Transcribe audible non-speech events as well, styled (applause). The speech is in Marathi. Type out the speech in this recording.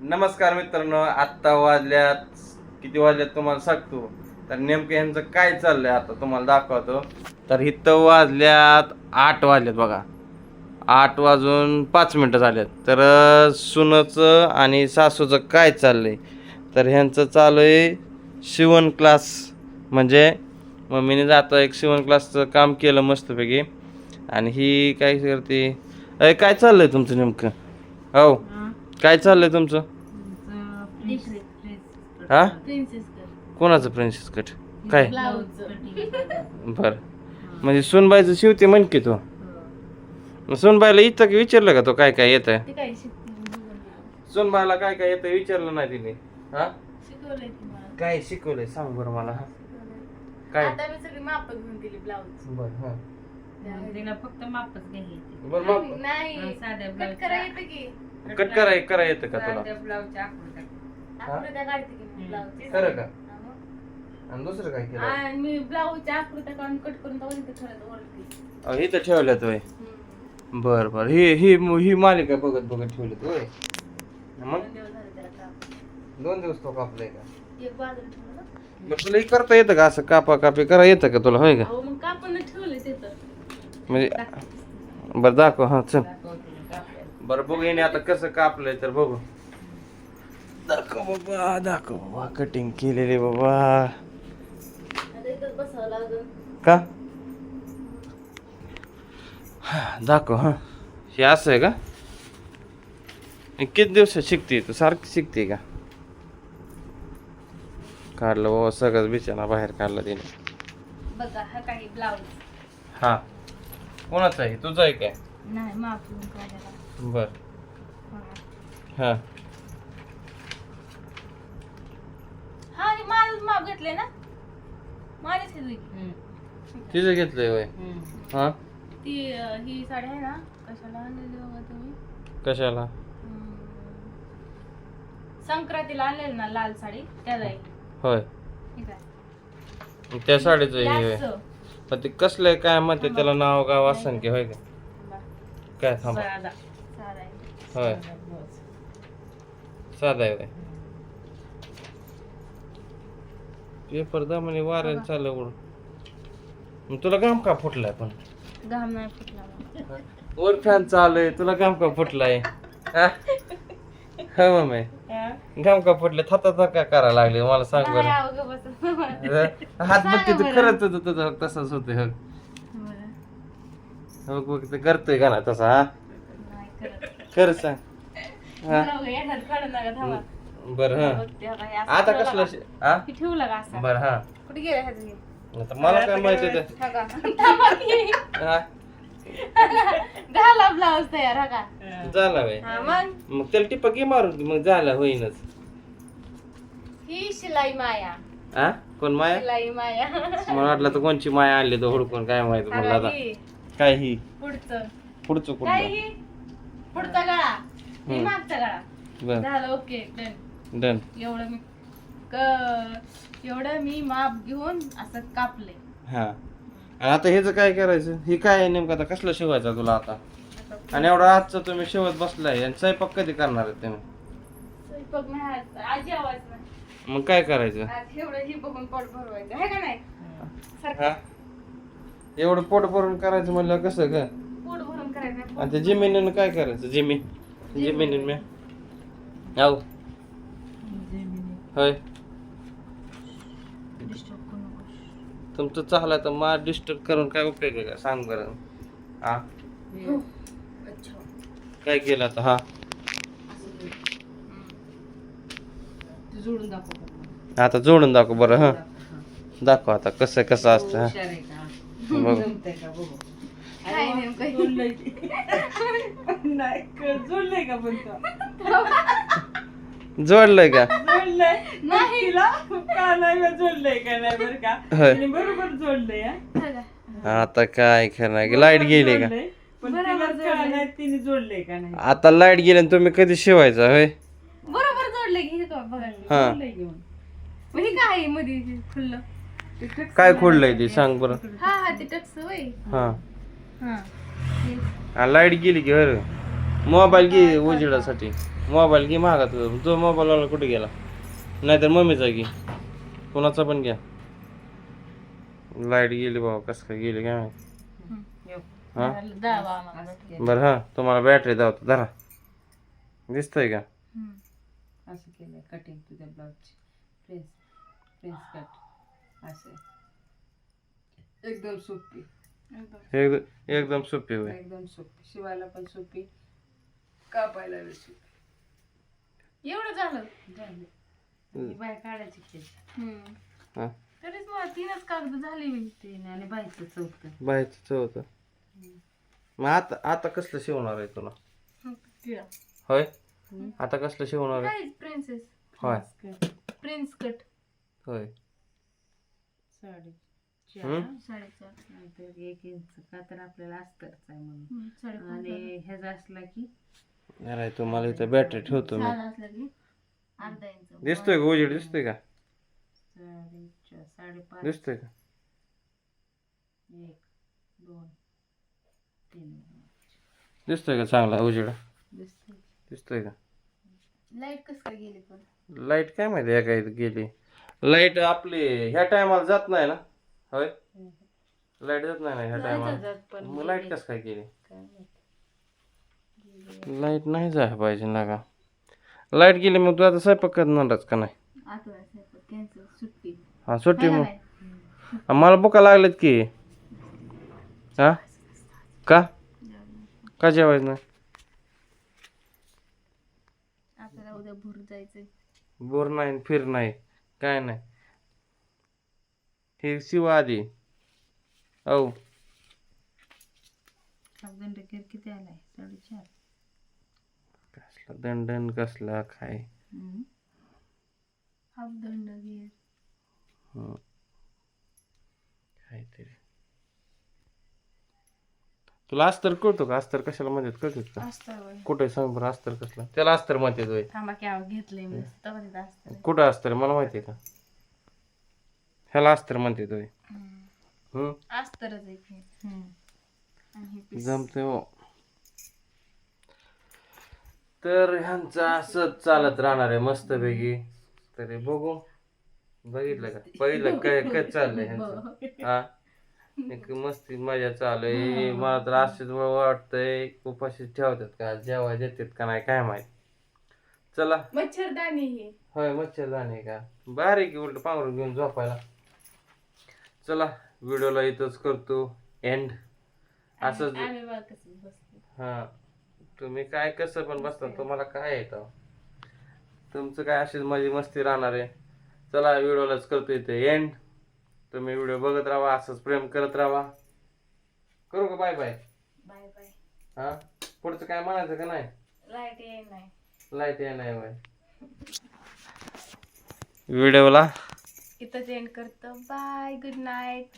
नमस्कार मित्रांनो आत्ता वाजल्यात. किती वाजल्यात तुम्हाला सांगतो. तर नेमकं यांचं काय चाललंय आता तुम्हाला दाखवतो. तर इथं वाजल्यात आठ वाजल्यात बघा. आठ वाजून पाच मिनटं झाल्यात. तर अं, सुनाचं आणि सासूचं काय चाललंय? तर ह्यांचं चालू आहे शिवण क्लास म्हणजे मम्मीने जातं एक शिवण क्लासचं काम केलं मस्तपैकी. आणि ही काय करते? अरे काय चाललंय तुमचं नेमकं? हो. काय चाललंय तुमचं? हा? कोणाचं प्रिन्सेस कट काय? बर. म्हणजे सुनबाईचं शिवते म्हण की तू. मग सुनबाईला इथं की विचारलं का तो काय काय येत आहे सुनबाईला काय काय येतं विचारलं नाही तिने. हा? काय शिकवलंय सांग बरं मला हा. काय? आता मी सगळी माप घेऊन दिली ब्लाऊज बर हा. तिला फक्त मापच बर मग? नाही. साध्या कट करा करा येतं का तुला? आकृत्या काढते की मी खरं का? आणि दुसरं काय केलं? आणि मी ब्लाऊजच्या आकृत्या काढून कट करून जाऊन ते खरं ओळखते अहो, इथं ठेवल्यात होय. बर बर. ही ही ही मालिका बघत बघत ठेवलीत होय. मग? दोन दिवस झाले त्याला काम. दोन दिवस तो कापलाय का? एक बाजूला ठेवलं मग तुला हे करता येतं का? असं कापा कापी करा येतं का तुला? होय का? अहो मग कापून ठेवले तिथं म्हणजे बरं दाखव. हा चल. बरं बघू येणे आता कसं कापलंय तर बघू. दाखव बाबा दाखव बाबा कटिंग केलेली बाबा. का? हा, दाखव हा. हे असं आहे का? किती दिवसात शिकते तू? सारखी शिकते का? काढलं बाबा सगळंच बिचारा बाहेर काढला तिने. बघा हा काही ब्लाऊज हा. कोणाचं आहे? तुझं आहे काय? नाही बर हा. हा हा माझंच माप घेतलंय ना माझेच हे. तिचं घेतलंय वय. हा ती अं, ही साडी आहे ना कशाला आणलेली बघा तुम्ही कशाला हम्म. संक्रांतीला आणलेली ना लाल साडी त्याला. होय हे काय? त्या साडीचं हे होय. पण ते कसलं आहे काय म्हणते त्याला नाव गाव असं की होय का काय थांबा. होय साधा आहे पेपर दा म्हणे वाऱ्याला चाललं उडून तुला काम का फुटलाय पण घाम नाही फुटला. वर फॅन चालू आहे तुला काम का फुटलाय हा हो मम्मी हा? घाम का फुटले थाता का करायला लागले मला सांग बरं. हात बघ सांगा तिथं बरं. खरंच होतं तुझं तसंच होतं हग बरं. बघ बघ ते करतोय का ना तसा हा. खरं सांग. हा. बरं, हा. आता हे कसलं का? शे- हा? ठेवलं का असं? बरं हा. कुठे गेलं ह्याचं हे? आता मला काय माहिती ते. हा का? थांबा की. हा. झाला ब्लाऊज तयार हा का? झाला हा मग? मग त्याला टिपा घे मारून दे, मग झाला होईनच. ही शिलाई माया. हा? कोण माया? शिलाई माया. मला वाटलं तर कोणची माया आणली तर हुडकून काय माहिती म्हणलं आता. काय ही? पुढचं. पुढचं काय कुठलं? ही? पुढचा गळा. हम्म. मागचा गळा. बर. झालं ओके डन. डन. एवढं मी क एवढं मी माप घेऊन असं कापले हा. आणि आता ह्याचं काय करायचं हे काय आहे नेमकं आता कसलं शिवायचं तुला आता? आणि एवढा आजचं तुम्ही शिवत बसलाय आणि स्वयंपाक कधी करणार आहे तुम्ही? स्वयंपाक नाही आज- आजी आवाज नाही. मग काय करायचं? आज एवढं ही बघून पोट भरवायचं. आहे का नाही? सारखं एवढं पोट भरून करायचं म्हणलं कसं ग? करायचं त्या जमिनीनं काय करायचं? जमीन. जमिनीन मी. आहो जमिनी. होय. तुमचं चाललं तर मला डिस्टर्ब करून काय उपयोग आहे का? सांग बरं. हा. काय केलं आता? हा. ते जोडून दाखव बरं. आता जोडून दाखव बरं हा. दाखव आता कसं कसं असतं हा. का? बघ. का. काय नेमकं? जोडलंय. नाही क- जोडलंय का पण तो? जोडलंय का जोडलंय नाही. तिला का नाही बा जोडलंय का नाही बरं का होय. तिने बरोबर जोडलंय हा. का? आता काय खरं लाइट गेली का जोडलंय. पण बरोबर तिला का जोडलंय. नाही तिने जोडलंय का नाही आता लाइट गेली आणि तुम्ही कधी शिवायचा होय बरोबर जोडले की हे तो बघा हा जोडलंय घेऊन म्हणजे काय आहे मध्ये हे खुल्लं ते काय खोडलंय ते. सांग बरं हा हा ते टक्स होय हा हा. लाइट गेली की बरं. मोबाईल घे उजेडासाठी. मोबाईल घे मागा तुझा जो मोबाईलवाला कुठे गेला? नाहीतर मम्मीचा घे. कोणाचा पण घ्या. लाइट गेली बाबा कसं काय गेली काय माहिती? हा? बरं हा. तुम्हाला बॅटरी दावतो. धरा. दिसतंय का? असं कटिंग तुझ्या कट असे. एकदम सोपी. एकदम. एकदम सोपी होय. एकदम सोपी. शिवायला पण सोपी. कापायला बी सोपी. एवढं झालं. झाली. ही बाय काढायची त्याची. हा. तरीच मला तीनच कागद झाले मी. तीन आणि बायचं चौथं. बाहेरचं चवतं मग आता आता कसलं शिवणार आहे तुला? होय? आता कसलं शिवणार आहे? प्रिन्सेस होय. प्रिन्स कट होय. साडी? साडेचार. एक इंच का तर आपल्याला अस्तरचा आहे म्हणून. हम्म, साडेपाच आणि ह्याचा असला की? नाही तुम्हाला इथं बॅटरी ठेवतो मी. झालं असलं की अर्धा इंच. दिसतोय का उजेड? दिसतोय का? साडेचार साडेपाच. दिसतोय का? एक दोन तीन दिसतोय का चांगला उजेड? दिसतंय. दिसतोय का? लाइट कसं काय गेली पण? लाइट काय माहिती आहे काय गेली. लाइट आपली ह्या टायमाला जात नाही ना? होय? लाइट जात नाही ना ह्या टायमाला जात पण मग लाइट कसं काय गेली काय माहिती. लाइट नाही जायला पाहिजे ना का लाइट गेली मग तू आता स्वयंपाक करणारच का नाही? आता कॅन्सल सुट्टी. हा सुट्टी है का मग? नाही? आ, मला बुका लागलेत की. हा? का? का जेवायचं नाही? आपल्याला उद्या भूर जायचंय. बोर नाही फिर नाही. काय नाही. हे शिवा आधी औ किती आलाय? साडेचार. कसला दंडन कसला काय. हाफ दंड हं. काहीतरी. तुला अस्तर कळतो का? अस्तर कशाला म्हणतात कळतात का? असतं वय कुठे सांग बरं अस्तर कसला? त्याला अस्तर म्हणतात होय. थांबा की आव घेतलंय मी. तेव्हा तिथं असतं कुठं अस्तर मला माहिती आहे का? ह्याला अस्तर हं असतरच हे आणि हे piece. जमते हो. तर ह्यांचं असंच चालत राहणार आहे मस्तपैकी. तरी बघू. बघितलं का? पहिलं काय काय चाललंय (laughs) ह्यांचं? हा? एक मस्ती मजा चालू आहे. मला तर असंच वाटतंय. उपाशी ठेवतात का? जेव्हा देतात का नाही? काय माहीत. चला. मच्छरदाणी हे होय मच्छरदाणी का? बारीक उलट पांघरून घेऊन झोपायला. चला व्हिडिओला इथंच करतो. एंड असंच आम्ही बघ कसं बसतो. हा. तुम्ही काय कसं पण बसता तुम्हाला काय येतं तुमचं काय अशीच माझी मस्ती राहणार आहे. चला व्हिडिओलाच करतो इथे. एंड तुम्ही व्हिडिओ बघत राहा असंच प्रेम करत राहा. करू का? बाय बाय बाय बाय हा? पुढचं काय म्हणायचं का नाही? लाइट येई नाही लाइट या नाही बाय व्हिडिओला इथंच एंड करतो. Bye good night